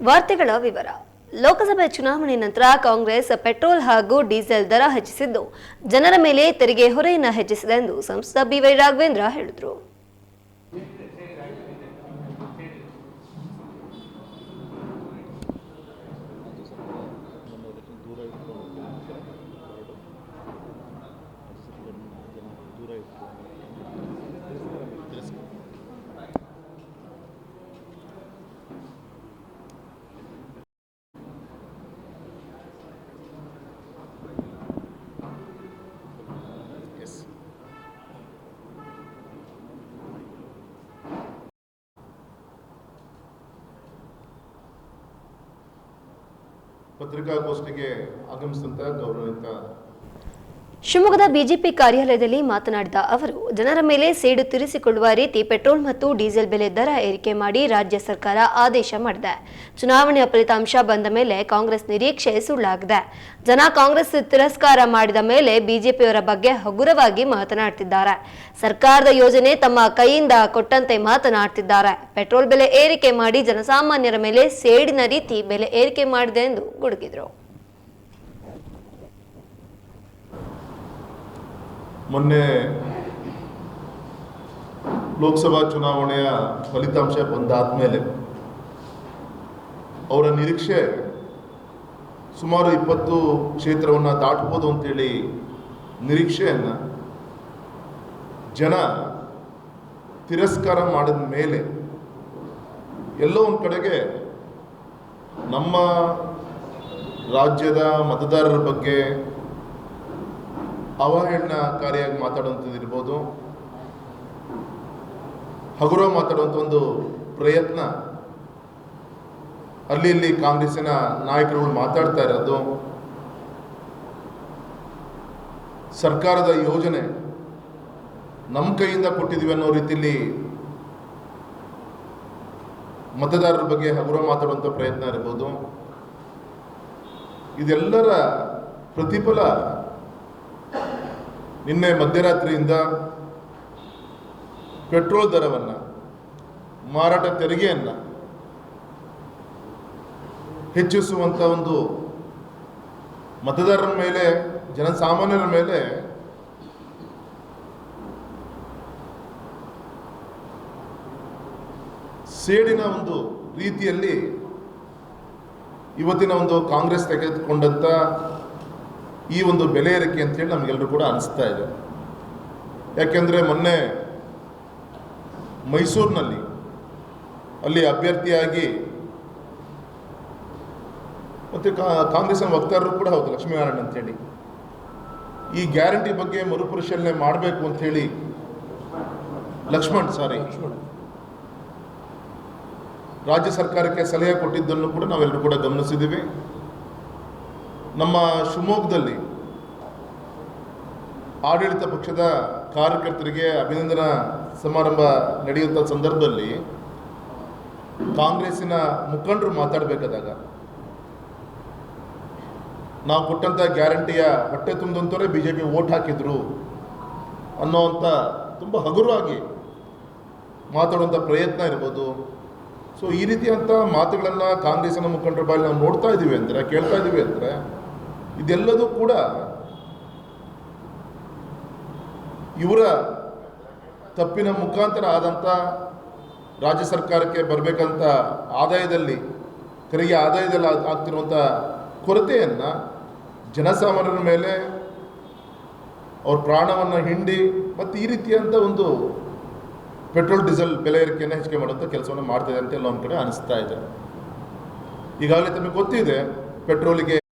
ವಾರ್ತೆಗಳ ವಿವರ. ಲೋಕಸಭೆ ಚುನಾವಣೆ ನಂತರ ಕಾಂಗ್ರೆಸ್ ಪೆಟ್ರೋಲ್ ಹಾಗೂ ಡೀಸೆಲ್ ದರ ಹೆಚ್ಚಿಸಿದ್ದು, ಜನರ ಮೇಲೆ ತೆರಿಗೆ ಹೊರೆಯನ್ನು ಹೆಚ್ಚಿಸಿದೆ ಎಂದು ಸಂಸದ ಬಿವೈ ರಾಘವೇಂದ್ರ ಹೇಳಿದರು. ಪತ್ರಿಕಾಗೋಷ್ಠಿಗೆ ಆಗಮಿಸಿದಂಥ ಗೌರವಿತ ಶಿವಮೊಗ್ಗದ ಬಿಜೆಪಿ ಕಾರ್ಯಾಲಯದಲ್ಲಿ ಮಾತನಾಡಿದ ಅವರು, ಜನರ ಮೇಲೆ ಸೇಡು ತೀರಿಸಿಕೊಳ್ಳುವ ರೀತಿ ಪೆಟ್ರೋಲ್ ಮತ್ತು ಡೀಸೆಲ್ ಬೆಲೆ ದರ ಏರಿಕೆ ಮಾಡಿ ರಾಜ್ಯ ಸರ್ಕಾರ ಆದೇಶ ಮಾಡಿದೆ. ಚುನಾವಣೆಯ ಫಲಿತಾಂಶ ಬಂದ ಮೇಲೆ ಕಾಂಗ್ರೆಸ್ ನಿರೀಕ್ಷೆ ಸುಳ್ಳಾಗಿದೆ. ಜನ ಕಾಂಗ್ರೆಸ್ ತಿರಸ್ಕಾರ ಮಾಡಿದ ಮೇಲೆ ಬಿಜೆಪಿಯವರ ಬಗ್ಗೆ ಹಗುರವಾಗಿ ಮಾತನಾಡ್ತಿದ್ದಾರೆ. ಸರ್ಕಾರದ ಯೋಜನೆ ತಮ್ಮ ಕೈಯಿಂದ ಕೊಟ್ಟಂತೆ ಮಾತನಾಡ್ತಿದ್ದಾರೆ. ಪೆಟ್ರೋಲ್ ಬೆಲೆ ಏರಿಕೆ ಮಾಡಿ ಜನಸಾಮಾನ್ಯರ ಮೇಲೆ ಸೇಡಿನ ರೀತಿ ಬೆಲೆ ಏರಿಕೆ ಮಾಡಿದೆ ಎಂದು ಗುಡುಗಿದರು. ಮೊನ್ನೆ ಲೋಕಸಭಾ ಚುನಾವಣೆಯ ಫಲಿತಾಂಶ ಬಂದಾದ ಮೇಲೆ ಅವರ ನಿರೀಕ್ಷೆ ಸುಮಾರು ಇಪ್ಪತ್ತು ಕ್ಷೇತ್ರವನ್ನು ದಾಟ್ಬೋದು ಅಂತೇಳಿ ನಿರೀಕ್ಷೆಯನ್ನು ಜನ ತಿರಸ್ಕಾರ ಮಾಡಿದ ಮೇಲೆ ಎಲ್ಲೋ ಒಂದು ಕಡೆಗೆ ನಮ್ಮ ರಾಜ್ಯದ ಮತದಾರರ ಬಗ್ಗೆ ಅವಹೇಳನಕಾರಿಯಾಗಿ ಮಾತಾಡುವಂಥದ್ದು ಇರ್ಬೋದು. ಹಗುರ ಮಾತಾಡುವಂಥ ಒಂದು ಪ್ರಯತ್ನ. ಅಲ್ಲಿ ಇಲ್ಲಿ ಕಾಂಗ್ರೆಸ್ಸಿನ ನಾಯಕರುಗಳು ಮಾತಾಡ್ತಾ ಇರೋದು. ಸರ್ಕಾರದ ಯೋಜನೆ ನಮ್ಮ ಕೈಯಿಂದ ಕೊಟ್ಟಿದ್ದೀವಿ ಅನ್ನೋ ರೀತಿಯಲ್ಲಿ ಮತದಾರರ ಬಗ್ಗೆ ಹಗುರ ಮಾತಾಡುವಂಥ ಪ್ರಯತ್ನ ಇರ್ಬೋದು. ಇದೆಲ್ಲರ ಪ್ರತಿಫಲ ನಿನ್ನೆ ಮಧ್ಯರಾತ್ರಿಯಿಂದ ಪೆಟ್ರೋಲ್ ದರವನ್ನು, ಮಾರಾಟ ತೆರಿಗೆಯನ್ನು ಹೆಚ್ಚಿಸುವಂಥ ಒಂದು ಮತದಾರರ ಮೇಲೆ, ಜನಸಾಮಾನ್ಯರ ಮೇಲೆ ಸೇಡಿನ ಒಂದು ರೀತಿಯಲ್ಲಿ ಇವತ್ತಿನ ಒಂದು ಕಾಂಗ್ರೆಸ್ ತೆಗೆದುಕೊಂಡಂಥ ಈ ಒಂದು ಬೆಲೆ ಏರಿಕೆ ಅಂತೇಳಿ ನಮಗೆಲ್ಲರೂ ಕೂಡ ಅನಿಸ್ತಾ ಇದೆ. ಯಾಕೆಂದರೆ ಮೊನ್ನೆ ಮೈಸೂರಿನಲ್ಲಿ ಅಲ್ಲಿ ಅಭ್ಯರ್ಥಿಯಾಗಿ ಮತ್ತು ಕಾಂಗ್ರೆಸ್ನ ವಕ್ತಾರರು ಕೂಡ ಹೌದು, ಲಕ್ಷ್ಮೀನಾರಾಯಣ ಅಂತೇಳಿ. ಈ ಗ್ಯಾರಂಟಿ ಬಗ್ಗೆ ಮರುಪರಿಶೀಲನೆ ಮಾಡಬೇಕು ಅಂಥೇಳಿ ಲಕ್ಷ್ಮಣ್, ಸಾರಿ ರಾಜ್ಯ ಸರ್ಕಾರಕ್ಕೆ ಸಲಹೆ ಕೊಟ್ಟಿದ್ದನ್ನು ಕೂಡ ನಾವೆಲ್ಲರೂ ಕೂಡ ಗಮನಿಸಿದ್ದೀವಿ. ನಮ್ಮ ಶಿವಮೊಗ್ಗದಲ್ಲಿ ಆಡಳಿತ ಪಕ್ಷದ ಕಾರ್ಯಕರ್ತರಿಗೆ ಅಭಿನಂದನಾ ಸಮಾರಂಭ ನಡೆಯುವಂಥ ಸಂದರ್ಭದಲ್ಲಿ ಕಾಂಗ್ರೆಸ್ಸಿನ ಮುಖಂಡರು ಮಾತಾಡಬೇಕಾದಾಗ, ನಾವು ಕೊಟ್ಟಂಥ ಗ್ಯಾರಂಟಿಯ ಹೊಟ್ಟೆ ತುಂಬಿದಂಥವರೇ ಬಿ ಜೆ ಪಿ ಓಟ್ ಹಾಕಿದ್ರು ಅನ್ನೋವಂಥ ತುಂಬ ಹಗುರವಾಗಿ ಮಾತಾಡುವಂಥ ಪ್ರಯತ್ನ ಇರ್ಬೋದು. ಸೊ ಈ ರೀತಿಯಂಥ ಮಾತುಗಳನ್ನು ಕಾಂಗ್ರೆಸ್ಸಿನ ಮುಖಂಡರ ಬಾಯಲ್ಲಿ ನಾವು ನೋಡ್ತಾ ಇದ್ದೀವಿ ಅಂದರೆ, ಕೇಳ್ತಾ ಇದ್ದೀವಿ ಅಂದರೆ ಇದೆಲ್ಲದೂ ಕೂಡ ಇವರ ತಪ್ಪಿನ ಮುಖಾಂತರ ಆದಂಥ ರಾಜ್ಯ ಸರ್ಕಾರಕ್ಕೆ ಬರಬೇಕಂತ ಆದಾಯದಲ್ಲಿ, ತೆರಿಗೆ ಆದಾಯದಲ್ಲಿ ಆಗ್- ಆಗ್ತಿರುವಂಥ ಕೊರತೆಯನ್ನು ಜನಸಾಮಾನ್ಯರ ಮೇಲೆ ಅವ್ರ ಪ್ರಾಣವನ್ನು ಹಿಂಡಿ ಮತ್ತು ಈ ರೀತಿಯಂಥ ಒಂದು ಪೆಟ್ರೋಲ್, ಡೀಸೆಲ್ ಬೆಲೆ ಏರಿಕೆಯನ್ನು ಹೆಚ್ಚಿಗೆ ಮಾಡುವಂಥ ಕೆಲಸವನ್ನು ಮಾಡ್ತಿದೆ ಅಂತ ಎಲ್ಲ ಒಂದು ಕಡೆ ಅನಿಸ್ತಾ ಇದೆ. ಈಗಾಗಲೇ ತಮಗೆ ಗೊತ್ತಿದೆ, ಪೆಟ್ರೋಲಿಗೆ